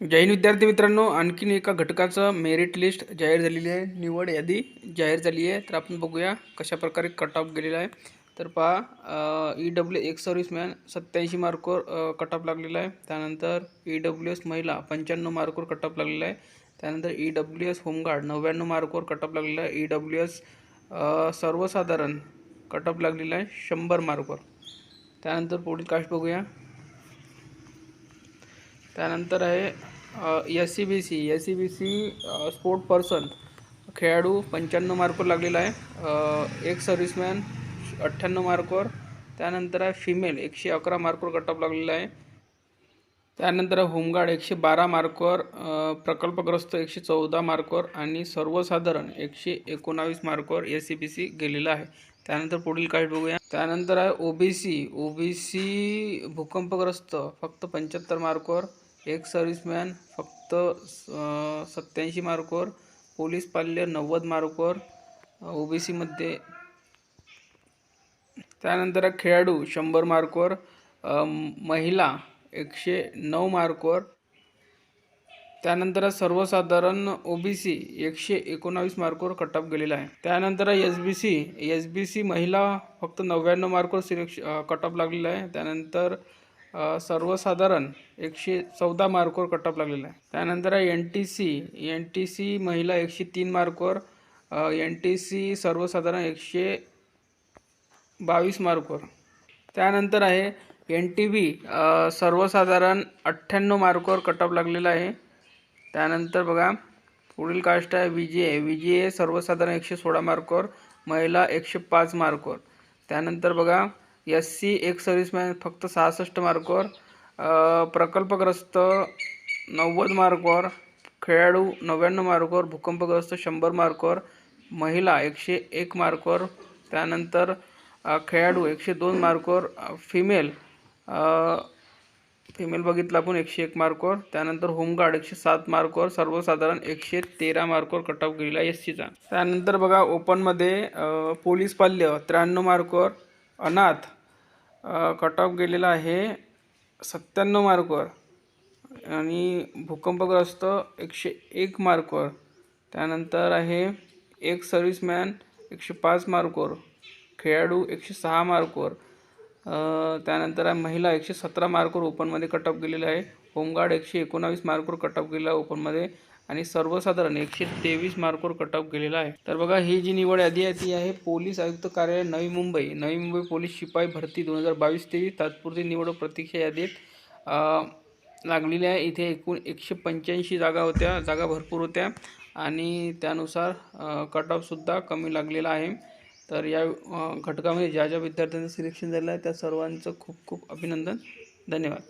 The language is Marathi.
जैन विद्यार्थी मित्रांनो आणखीन एका घटकाचं मेरिट लिस्ट जाहीर झालेली आहे. निवड यादी जाहीर झाली आहे. तर आपण बघूया कशा प्रकारे कट ऑफ गेलेला आहे. तर पहा ई डब्ल्यू एक सर्व्हिसमॅन सत्याऐंशी मार्कवर कट ऑफ लागलेला आहे. त्यानंतर ई डब्ल्यू एस महिला पंच्याण्णव मार्कवर कट ऑफ लागलेला आहे. त्यानंतर ई डब्ल्यू एस होमगार्ड नव्याण्णव मार्कवर कट ऑफ लागलेला आहे. ई डब्ल्यू एस सर्वसाधारण कट ऑफ लागलेला आहे शंभर मार्कवर त्यानंतर पुढील कास्ट बघूया. त्यानंतर आहे S C B C S C B C sport person खेळाडू पंच्याण्णव मार्कवर लागलेला आहे. एक सर्व्हिसमॅन अठ्ठ्याण्णव मार्कवर त्यानंतर आहे फिमेल एकशे अकरा मार्कवर कटअप लागलेला आहे. त्यानंतर होमगार्ड एकशे बारा मार्कवर प्रकल्पग्रस्त एकशे चौदा मार्कवर आणि सर्वसाधारण एकशे एकोणावीस मार्कवर एस सी बी सी गेलेला आहे. त्यानंतर पुढील काही बघूया. त्यानंतर आहे O B C O B C भूकंपग्रस्त फक्त पंच्याहत्तर मार्कवर एक सर्व्हिसमॅन फक्त सत्याऐंशी मार्कवर पोलीस पाल्य नव्वद मार्कवर ओ बी सीमध्ये त्यानंतर खेळाडू शंभर मार्कवर महिला एकशे नऊ मार्कवर. त्यानंतर सर्वसाधारण ओ बी सी एकशे एकोणावीस मार्कवर कट ऑफ गेलेला आहे. त्यानंतर S B C S B C महिला फक्त नव्याण्णव मार्कवर सिलेक्श कट ऑफ लागलेला आहे. त्यानंतर सर्वसाधारण एकशे चौदा मार्कवर कट ऑफ लागलेला आहे. त्यानंतर आहे N T C N T C महिला एकशे तीन मार्कवर एन टी सी सर्वसाधारण एकशे बावीस मार्कवर. त्यानंतर आहे एन टी बी सर्वसाधारण अठ्ठ्याण्णव मार्कवर कट ऑफ लागलेला आहे. त्यानंतर बघा पुढील कास्ट आहे व्ही जी ए व्ही जी ए सर्वसाधारण एकशे सोळा मार्कवर महिला एकशे पाच मार्कवर. त्यानंतर बघा एस सी एक सर्व्हिसमॅन फक्त सहासष्ट मार्कवर प्रकल्पग्रस्त नव्वद मार्कवर खेळाडू नव्याण्णव मार्कवर भूकंपग्रस्त शंभर मार्कवर महिला एकशे एक मार्कवर त्यानंतर खेळाडू एकशे दोन मार्कवर फिमेल फिमेल बघितलं आपण एकशे एक मार्कवर त्यानंतर होमगार्ड एकशे सात मार्कवर सर्वसाधारण एकशे तेरा मार्कवर कट ऑफ गेलेला एस सीचा त्यानंतर बघा ओपनमध्ये पोलीस पाल्य त्र्याण्णव मार्कवर अनाथ कट ऑफ गेलेला आहे सत्त्याण्णव मार्कवर आणि भूकंपग्रस्त एकशे एक मार्कवर त्यानंतर आहे एक सर्व्हिसमॅन एकशे पाच मार्कवर खेळाडू एकशे सहा मार्कवर त्यानंतर आहे महिला एकशे सतरा मार्कवर ओपनमध्ये कट ऑफ गेलेला आहे. होमगार्ड एकशे एकोणावीस मार्कवर कट ऑफ गेलेला आहे ओपनमध्ये आणि सर्वसाधारण एकशे तेवीस मार्कवर कट ऑफ गेलेला आहे. तर बघा ही जी निवड यादी आहे ती आहे पोलीस आयुक्त कार्यालय नवी मुंबई. नवी मुंबई पोलीस शिपाई भरती दोन हजार बावीस तेवीस तात्पुरती निवड प्रतीक्षा यादीत लागलेली आहे. इथे एकूण एकशे पंच्याऐंशी जागा होत्या जागा भरपूर होत्या आणि त्यानुसार कट ऑफसुद्धा कमी लागलेला आहे. तर या घटकामध्ये ज्या ज्या विद्यार्थ्यांचं सिलेक्शन झालं आहे त्या सर्वांचं खूप खूप अभिनंदन. धन्यवाद.